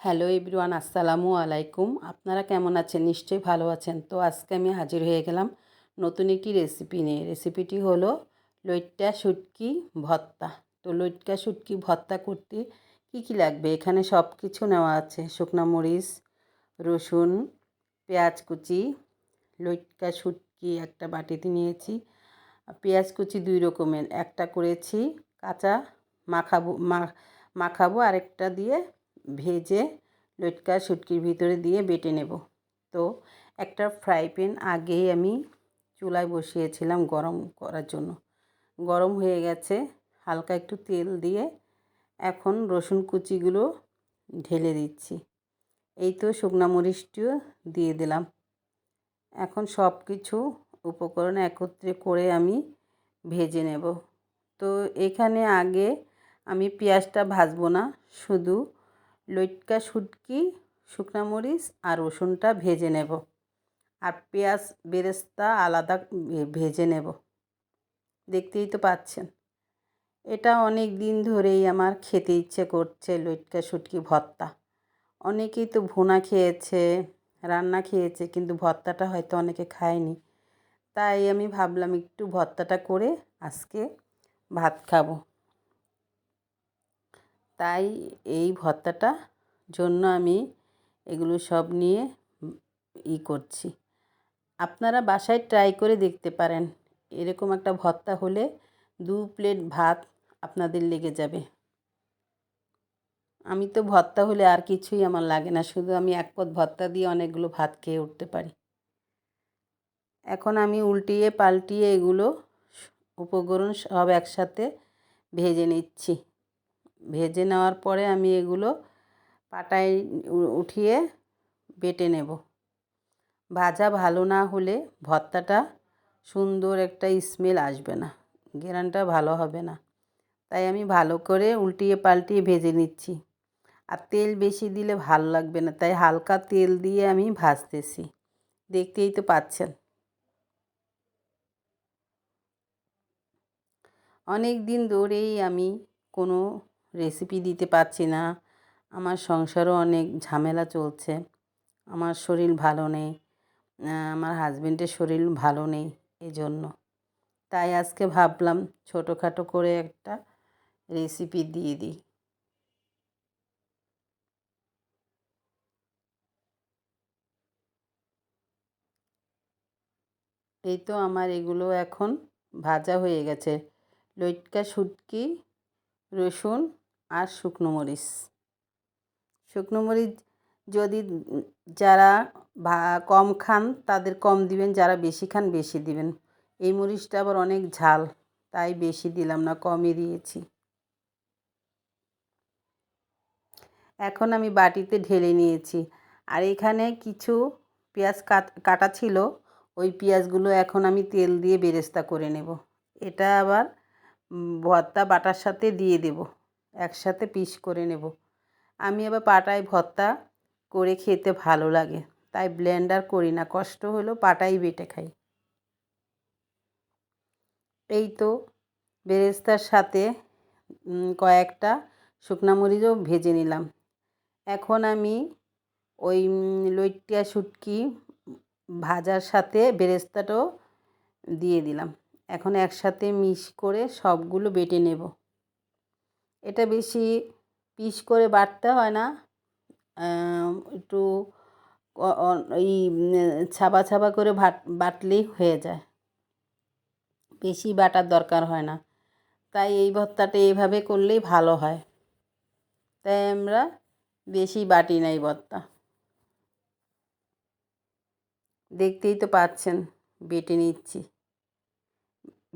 Hello everyone, আসসালামু আলাইকুম। আপনারা কেমন আছেন? নিশ্চয়ই ভালো আছেন। তো আজকে আমি হাজির হয়ে গেলাম নতুন একটি রেসিপি নিয়ে। রেসিপিটি হলো লইট্টা শুটকি ভর্তা। তো লইট্টা শুটকি ভর্তা করতে কি কি লাগবে? এখানে সব কিছু নেওয়া আছে। শুকনো মরিচ, রসুন, পেঁয়াজ কুচি, লইট্টা শুটকি একটা বাটিতে নিয়েছি। পেঁয়াজ কুচি দুই রকমের। একটা করেছি কাঁচা, মাখাবো মাখাবো, আরেকটা দিয়ে ভেজে লটকা শুটকির ভিতরে দিয়ে বেটে নেব। তো একটা ফ্রাই প্যান আগেই আমি চুলায় বসিয়েছিলাম গরম করার জন্য। গরম হয়ে গেছে, হালকা একটু তেল দিয়ে এখন রসুন কুচিগুলো ঢেলে দিচ্ছি। এই তো শুকনা মরিচটিও দিয়ে দিলাম। এখন সব কিছু উপকরণ একত্রে করে আমি ভেজে নেব। তো এখানে আগে আমি পেঁয়াজটা ভাজবো না, শুধু লটকা শুটকি, শুকনো মরিচ আর রসুনটা ভেজে নেব। আর পেঁয়াজ বেরেস্তা আলাদা ভেজে নেব। দেখতেই তো পাচ্ছেন। এটা অনেক দিন ধরেই আমার খেতে ইচ্ছে করছে লটকা শুটকি ভর্তা। অনেকেই তো ভুনা খেয়েছে, রান্না খেয়েছে, কিন্তু ভর্তাটা হয়তো অনেকে খায়নি। তাই আমি ভাবলাম একটু ভর্তাটা করে আজকে ভাত খাব। তাই এই ভর্তাটা জন্য আমি এগুলো সব নিয়ে ই করছি। আপনারা বাসায় ট্রাই করে দেখতে পারেন। এরকম একটা ভর্তা হলে দু প্লেট ভাত আপনাদের লেগে যাবে। আমি তো ভর্তা হলে আর কিছুই আমার লাগে না, শুধু আমি এক পদ ভর্তা দিয়ে অনেকগুলো ভাত খেয়ে উঠতে পারি। এখন আমি উল্টিয়ে পাল্টিয়ে এগুলো উপকরণ সব একসাথে ভেজে নিচ্ছি। ভেজে নেওয়ার পরে আমি এগুলো পাটায় উঠিয়ে বেটে নেব। ভাজা ভালো না হলে ভর্তাটা সুন্দর একটা স্মেল আসবে না গেরানটা ভালো হবে না। তাই আমি ভালো করে উল্টিয়ে পাল্টিয়ে ভেজে নিচ্ছি। আর তেল বেশি দিলে ভালো লাগবে না, তাই হালকা তেল দিয়ে আমি ভাজতেছি। দেখতেই তো পাচ্ছেন। অনেক দিন ধরেই আমি কোনো রেসিপি দিতে পারছি না। আমার সংসারও অনেক ঝামেলা চলছে। আমার শরীর ভালো নেই। আমার হাজব্যান্ডের শরীর ভালো নেই এই জন্য তাই আজকে ভাবলাম ছোটোখাটো করে একটা রেসিপি দিয়ে দিই। এই তো আমার এগুলো এখন ভাজা হয়ে গেছে। লটকা শুটকি, রসুন আর শুকনো মরিচ। শুকনো মরিচ যদি যারা কম খান, তাদের কম দিবেন, যারা বেশি খান, বেশি দিবেন। এই মরিচটা আবার অনেক ঝাল, তাই বেশি দিলাম না, কমই দিয়েছি। এখন আমি বাটিতে ঢেলে নিয়েছি। আর এখানে কিছু পেঁয়াজ কাটা ছিল, ওই পেঁয়াজগুলো এখন আমি তেল দিয়ে বেরেস্তা করে নেব। এটা আবার ভর্তা বাটার সাথে দিয়ে দেব। একসাথে পিস করে নেব। আমি আবার পাটায় ভর্তা করে খেতে ভালো লাগে, তাই ব্লেন্ডার করি না, কষ্ট হলো পাটাই বেটে খাই। এই তো বেরেস্তার সাথে কয়েকটা শুকনা মরিচও ভেজে নিলাম। এখন আমি ওই লইটিয়া শুটকি ভাজার সাথে বেরেস্তাটাও দিয়ে দিলাম। এখন একসাথে মিশ করে সবগুলো বেটে নেব। এটা বেশি পিস করে বাটতে হয় না। একটু এই ছাবা ছাবা করে ভাট, বাটলেই হয়ে যায়। বেশি বাটার দরকার হয় না। তাই এই ভর্তাটা এইভাবে করলেই ভালো হয়। তাই আমরা বেশি বাটি নাই ভর্তা। দেখতেই তো পাচ্ছেন, বেটে নিচ্ছি।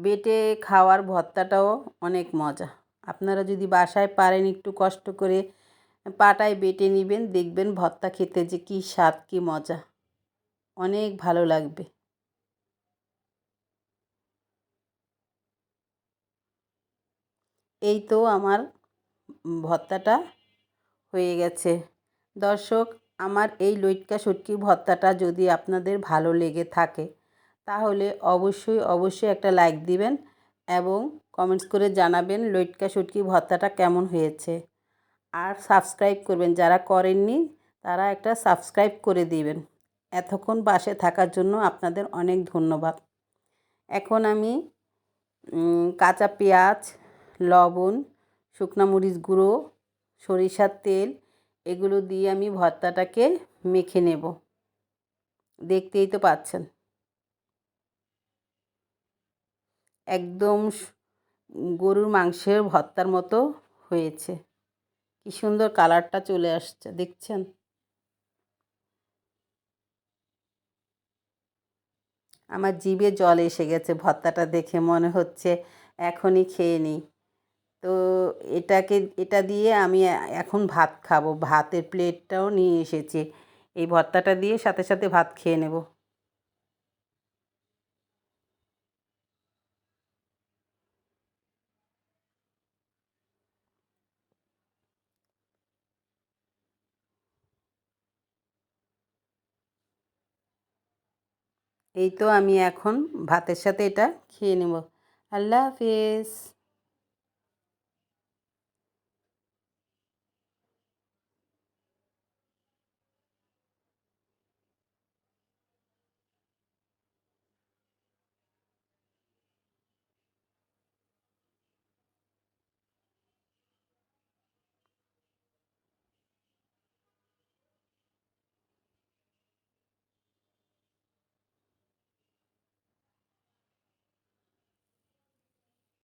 বেটে খাওয়ার ভর্তাটাও অনেক মজা। আপনারা যদি বাসায় পারেন একটু কষ্ট করে পাটায় বেটে নেবেন, দেখবেন ভর্তা খেতে যে কী স্বাদ, কী মজা। অনেক ভালো লাগবে। এই তো আমার ভর্তাটা হয়ে গেছে। দর্শক, আমার এই লইটকা শুটকি ভর্তাটা যদি আপনাদের ভালো লেগে থাকে, তাহলে অবশ্যই অবশ্যই একটা লাইক দিবেন। এবং কমেন্টস করে জানাবেন লইটকা শুটকি ভর্তাটা কেমন হয়েছে। আর সাবস্ক্রাইব করবেন, যারা করেননি তারা একটা সাবস্ক্রাইব করে দিবেন। এতক্ষণ বাসে থাকার জন্য আপনাদের অনেক ধন্যবাদ। এখন আমি কাঁচা পেঁয়াজ, লবণ, শুকনো মরিচ গুঁড়ো, সরিষার তেল এগুলো দিয়ে আমি ভর্তাটাকে মেখে নেব। দেখতেই তো পাচ্ছেন। একদম গরুর মাংসের ভর্তার মতো হয়েছে। কি সুন্দর কালারটা চলে আসছে, দেখছেন? আমার জিভে জল এসে গেছে ভর্তাটা দেখে, মনে হচ্ছে এখনই খেয়ে নিই। তো এটাকে, এটা দিয়ে আমি এখন ভাত খাব। ভাতের প্লেটটাও নিয়ে এসেছি। এই ভর্তাটা দিয়ে সাথে সাথে ভাত খেয়ে নেব। এই তো আমি এখন ভাতের সাথে এটা খেয়ে নেব। আল্লাহ হাফেজ।